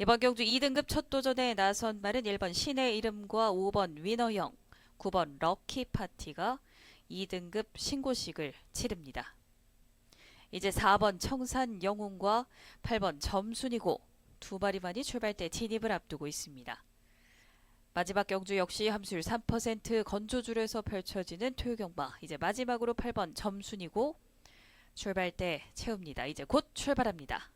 이번 경주 2등급 첫 도전에 나선 말은 1번 신의 이름과 5번 위너형, 9번 럭키 파티가 2등급 신고식을 치릅니다. 이제 4번 청산 영웅과 8번 점순이고 두 마리만이 출발대 진입을 앞두고 있습니다. 마지막 경주 역시 함수율 3% 건조줄에서 펼쳐지는 토요경마. 이제 마지막으로 8번 점순이고 출발대 채웁니다. 이제 곧 출발합니다.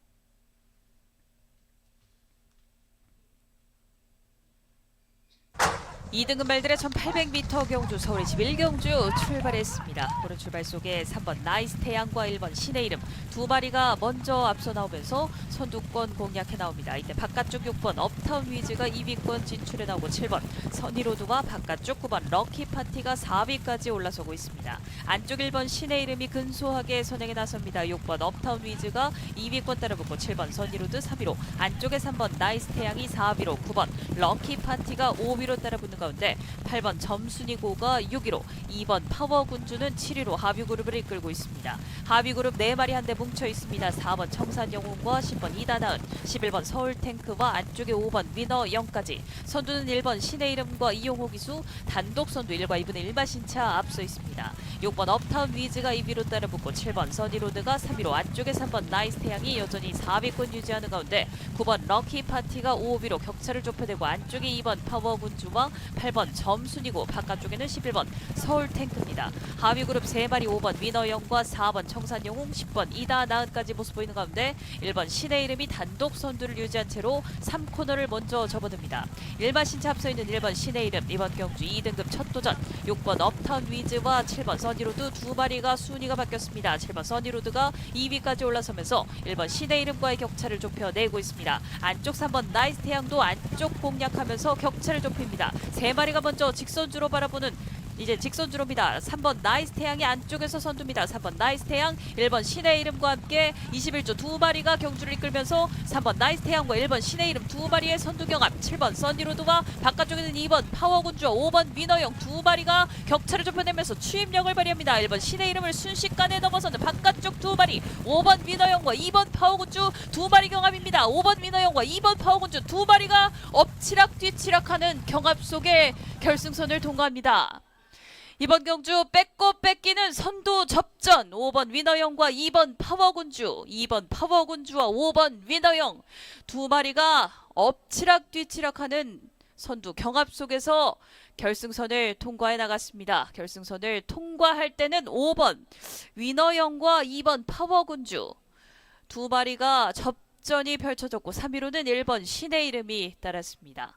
2등급 말들의 1800m 경주 서울 21경주 출발했습니다. 오른 출발 속에 3번 나이스 태양과 1번 신의 이름 두 마리가 먼저 앞서 나오면서 선두권 공략해 나옵니다. 이때 바깥쪽 6번 업타운 위즈가 2위권 진출해 나오고 7번 선의로드와 바깥쪽 9번 럭키 파티가 4위까지 올라서고 있습니다. 안쪽 1번 신의 이름이 근소하게 선행에 나섭니다. 6번 업타운 위즈가 2위권 따라붙고 7번 선의로드 3위로 안쪽에 3번 나이스 태양이 4위로 9번 럭키 파티가 5위로 따라붙는 가운데 8번 점순이고가 6위로 2번 파워군주는 7위로 하비그룹을 이끌고 있습니다. 하비그룹 4마리 한대 뭉쳐 있습니다. 4번 청산영웅과 10번 이다나은 11번 서울탱크와 안쪽에 5번 위너영까지 선두는 1번 신의 이름과 이용호 기수 단독 선두 1과 2분의 1마 신차 앞서 있습니다. 6번 업타운 위즈가 2위로 따라붙고 7번 서니로드가 3위로 안쪽에 3번 나이스 태양이 여전히 4위권 유지하는 가운데 9번 럭키 파티가 5위로 격차를 좁혀내고 안쪽에 2번 파워군주와 8번 점순이고 바깥쪽에는 11번 서울탱크입니다. 하위 그룹 3마리 5번 위너영과 4번 청산영웅 10번 이다 나은까지 모습 보이는 가운데 1번 신의 이름이 단독 선두를 유지한 채로 3코너를 먼저 접어듭니다. 1마 신차 앞서 있는 1번 신의 이름 이번 경주 2등급 첫 도전 6번 업타운 위즈와 7번 써니로드 두 마리가 순위가 바뀌었습니다. 7번 써니로드가 2위까지 올라서면서 1번 신의 이름과의 격차를 좁혀내고 있습니다. 안쪽 3번 나이스 태양도 안쪽 공략하면서 격차를 좁힙니다. 세 마리가 먼저 직선주로 바라보는 이제 직선 주로입니다. 3번 나이스 태양이 안쪽에서 선두입니다. 3번 나이스 태양, 1번 신의 이름과 함께 21조 두 마리가 경주를 이끌면서 3번 나이스 태양과 1번 신의 이름 두 마리의 선두 경합, 7번 선디로드와 바깥쪽에는 2번 파워군주와 5번 위너영 두 마리가 격차를 좁혀내면서 추임력을 발휘합니다. 1번 신의 이름을 순식간에 넘어서는 바깥쪽 두 마리, 5번 위너영과 2번 파워군주 두 마리 경합입니다. 5번 위너영과 2번 파워군주 두 마리가 엎치락 뒤치락하는 경합 속에 결승선을 통과합니다. 이번 경주 뺏고 뺏기는 선두 접전 5번 위너영과 2번 파워군주 2번 파워군주와 5번 위너영 두 마리가 엎치락 뒤치락하는 선두 경합 속에서 결승선을 통과해 나갔습니다. 결승선을 통과할 때는 5번 위너영과 2번 파워군주 두 마리가 접전이 펼쳐졌고 3위로는 1번 신의 이름이 따랐습니다.